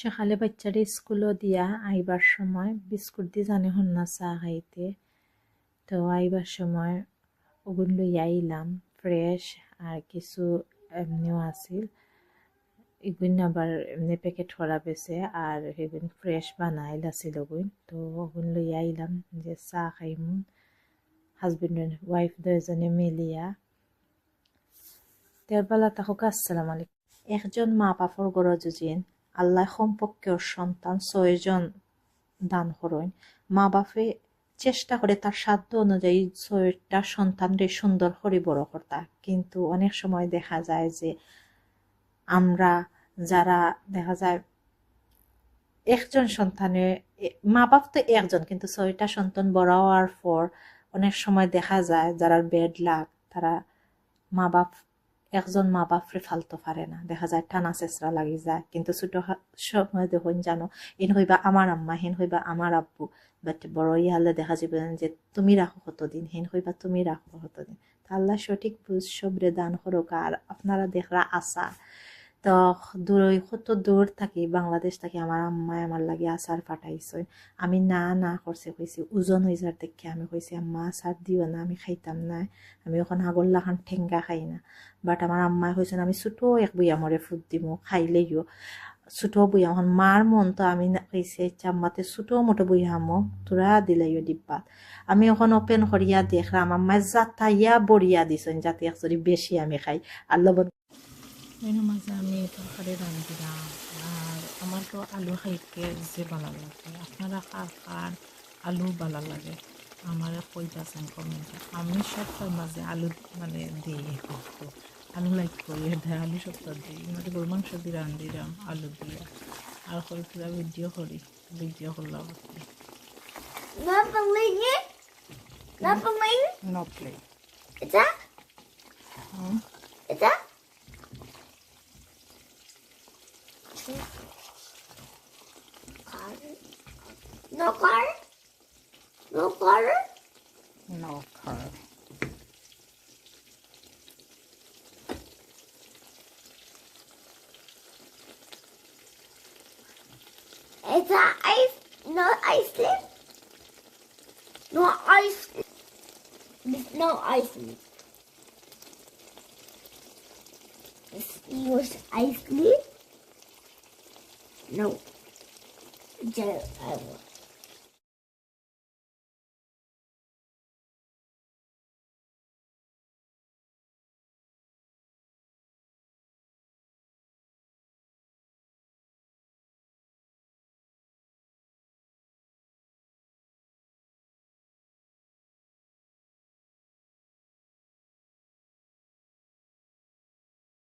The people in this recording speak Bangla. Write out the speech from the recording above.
সকালে বাচ্চারা স্কুলও দিয়া আইবার সময় বিস্কুট দিয়ে জানি না চা খাইতে। তো আইবার সময় ওগুন লই আইলাম, ফ্রেশ আর কিছু এমনিও আছিল। এগুন আবার এমনি প্যাকেট করা পেছে আর এগুন ফ্রেশ বানাইল আছিল ওগুন। তো ওগুন লই আইলাম যে চা খাইমু। হাজবেন্ড ওয়াইফ দুজনে মিলিয়া। তেরবেলা তাহলে আসসালাম আলাইকুম। একজন মা বাপর গড় যুজিন আল্লাহ সম্পর্কের সন্তান ছয়জন দান করেন। মা বাপে চেষ্টা করে তার সাধ্য অনুযায়ী ছয়টা সন্তানরে সুন্দর করে বড় করতা। কিন্তু অনেক সময় দেখা যায় যে আমরা যারা দেখা যায় একজন সন্তানের মা বাপ তো একজন, কিন্তু ছয়টা সন্তান বড় হওয়ার পর অনেক সময় দেখা যায় যারা বেড লাগ তারা মা বাপ একজন মা বাপরে ফালতো পারে না। দেখা যায় টানা চেসরা লাগি যায়। কিন্তু ছোট সময় দেখুন জানো, এন হইবা আমার আম্মা, হেন হইবা আমার আব্বু। বাট বড় ইয়ালে দেখা যাবে যে তুমি রাখো কতদিন, হেন হইবা তুমি রাখো কতদিন। আল্লাহ সঠিক বুঝ সবরে দান করুক আর আপনারা দেখরা আসা তো দূর কত দূর থাকি, বাংলাদেশ থাকি, আমার আম্মায় আমার লাগে আচার ফাটাইছে। আমি না না করছে কইছি, ওজন হয়ে যার দেখে আমি কইছি, আম্মা, আচার দিও না, আমি খাইতাম না, আমি ওখানে আগর লাখান ঠেঙ্গা খাই না। বাট আমার আম্মায় কইছেন আমি ছোটো এক বইয়া মরে ফুট দিমু, খাইলেইও। ছোটো বইয়া, এখন মার মন তো আমি কইছে আম্মাতে ছোটো মোটো বইয়া আমো তোরা দিলাইও ডিব্বাত। আমি এখন ওপেন করিয়া দেখলাম আম্মায় যাতাইয়া বড়িয়া দিছেন, যাতে একচুরি বেশি আমি খাই। আর লবণ এর মাঝে আমি তরকারি রান্ধিলাম আর আমার তো আলু খাইতে যে ভালো লাগে আপনারা কার কার আলু ভালো লাগে আমার কইতাছেন কমেন্টে আমি সবটার মাঝে আলু মানে দিই আলু লাইক করি এটা আলু সবটা দিই মানে গরু মাংস দিয়ে রান্ধিলাম আলু দিয়ে আর করে পুরা ভিডিও করি ভিডিও করলাম? No play. Hmm Is that? No car? No car? No car. Is that ice? No ice cream? No ice There's no ice cream. This was ice cream? No. Just, I want.